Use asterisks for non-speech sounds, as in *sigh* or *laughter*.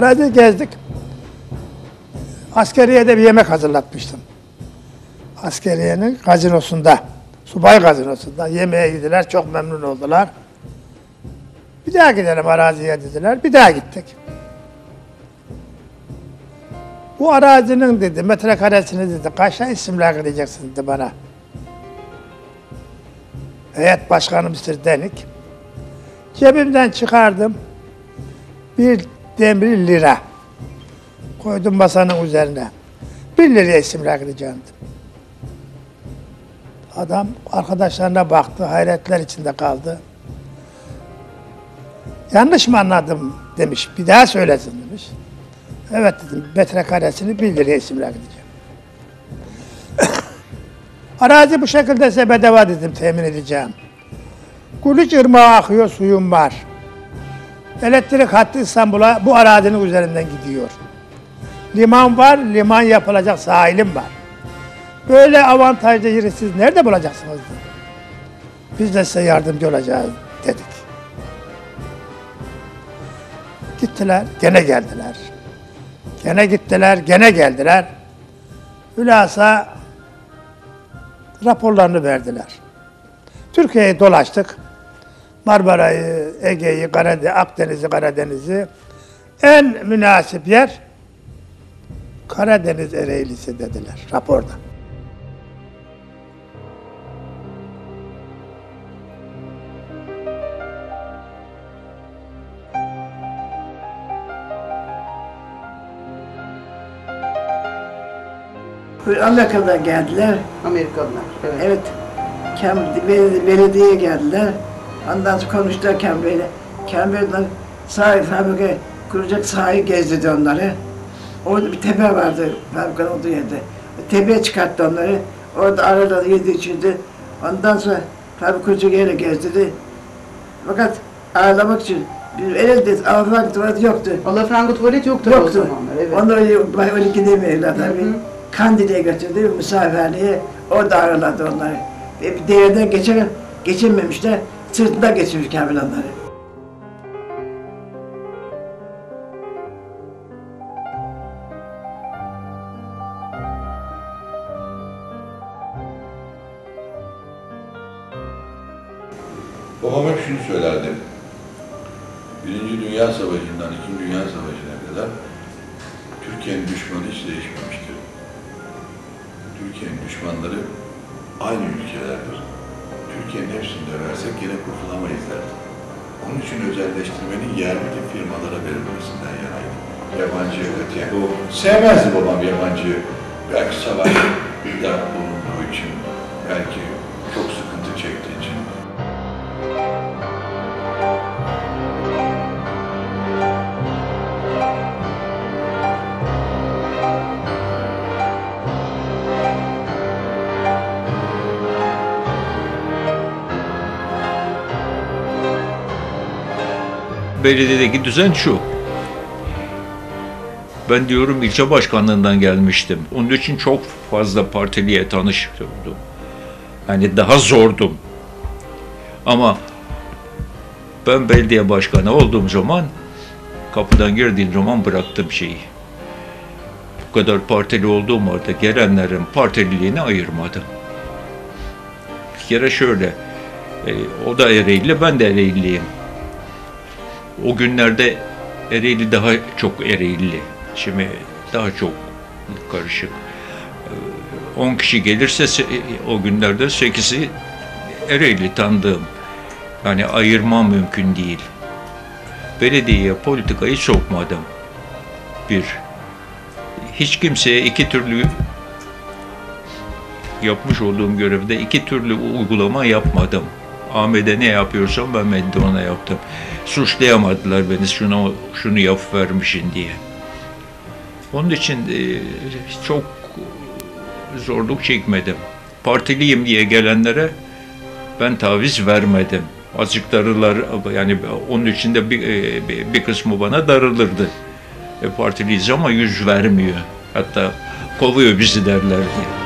Arazi gezdik. Askeriye de bir yemek hazırlatmıştım. Askeriyenin gazinosunda, subay gazinosunda yemeğe gidiler, çok memnun oldular. Bir daha gidelim araziye dediler, bir daha gittik. Bu arazinin dedi, metrekaresini dedi, kaçta isimler gideceksin dedi bana. Heyet başkanı Mr. Denik. Cebimden çıkardım. Bir demir lira. Koydum masanın üzerine. Bir liraya isimler gideceğim dedim. Adam arkadaşlarına baktı, hayretler içinde kaldı. Yanlış mı anladım demiş, bir daha söylesin demiş. Evet dedim, metrekaresini bir liraya isimler gideceğim. *coughs* Arazi bu şekilde size bedava dedim, temin edeceğim. Kuluç ırmağı akıyor, suyum var. Elektrik hattı İstanbul'a bu arazinin üzerinden gidiyor. Liman var, liman yapılacak sahilim var. Böyle avantajlı yeri siz nerede bulacaksınız? Biz de size yardımcı olacağız dedik. Gittiler, gene geldiler. Gene gittiler, gene geldiler. Hülasa raporlarını verdiler. Türkiye'yi dolaştık. Marmara'yı, Ege'yi, Karadeniz, Akdeniz'i, Karadeniz'i. En münasip yer Karadeniz Ereğlisi dediler raporda. Amerika'dan geldiler. Amerikalılar. Evet. Evet. Kem, belediye, geldiler. Ondan sonra konuşturken böyle. Cambridge'den sahil fabrika kuracak sahayı gezdirdi onları. Orada bir tepe vardı fabrikanın olduğu yerde. O tepeye çıkarttı onları. Orada aradı, yedi içildi. Ondan sonra fabrika kuracak yere gezdirdi. Fakat ağırlamak için bir elde ağırlamak tuvaleti yoktu. Alafranga tuvalet yoktu, o Yoktu. zamanlar. Evet. Onlar öyle, öyle. Hı hı. Kandil'e götürdü misafirhaneye. Orada ağırladı onları. Ve bir devreden geçer, geçememişler. Sırtında geçirmiş Kamil onları. Babam hep şunu söylerdi. Birinci Dünya Savaşı'ndan İkinci Dünya Savaşı'na kadar Türkiye'nin düşmanı hiç değişmemiştir. Türkiye'nin düşmanları aynı ülkelerdir. Türkiye'nin hepsini döversek yine kurtulamayız derdi. Onun için özelleştirmenin yerli firmalara verilmesinden yanaydı. Yabancı öteye. O sevmezdi babam yabancı. Belki savaşta bulunduğu için, belki belediyedeki düzen şu. Ben diyorum ilçe başkanlığından gelmiştim. Onun için çok fazla partiliye tanıştım. Yani daha zordum. Ama ben belediye başkanı olduğum zaman kapıdan girdiğim zaman bıraktım şeyi. Bu kadar partili olduğum halde gelenlerin partililiğini ayırmadım. Bir kere şöyle, e, o da Ereğli, ben de Ereğliyim. O günlerde Ereğli daha çok Ereğli. Şimdi daha çok karışık. Ee, 10 kişi gelirse se- o günlerde 8'i Ereğli tanıdığım. Yani ayırmam mümkün değil. Belediyeye politikayı sokmadım. Bir. Hiç kimseye iki türlü yapmış olduğum görevde iki türlü uygulama yapmadım. Ahmet'e ne yapıyorsam ben de ona yaptım. Suçlayamadılar beni şunu şunu yap vermişin diye. Onun için e, çok zorluk çekmedim. Partiliyim diye gelenlere ben taviz vermedim. Azıcık darılar yani onun içinde bir, e, bir kısmı bana darılırdı. E, partiliyiz ama yüz vermiyor. Hatta kovuyor bizi derlerdi.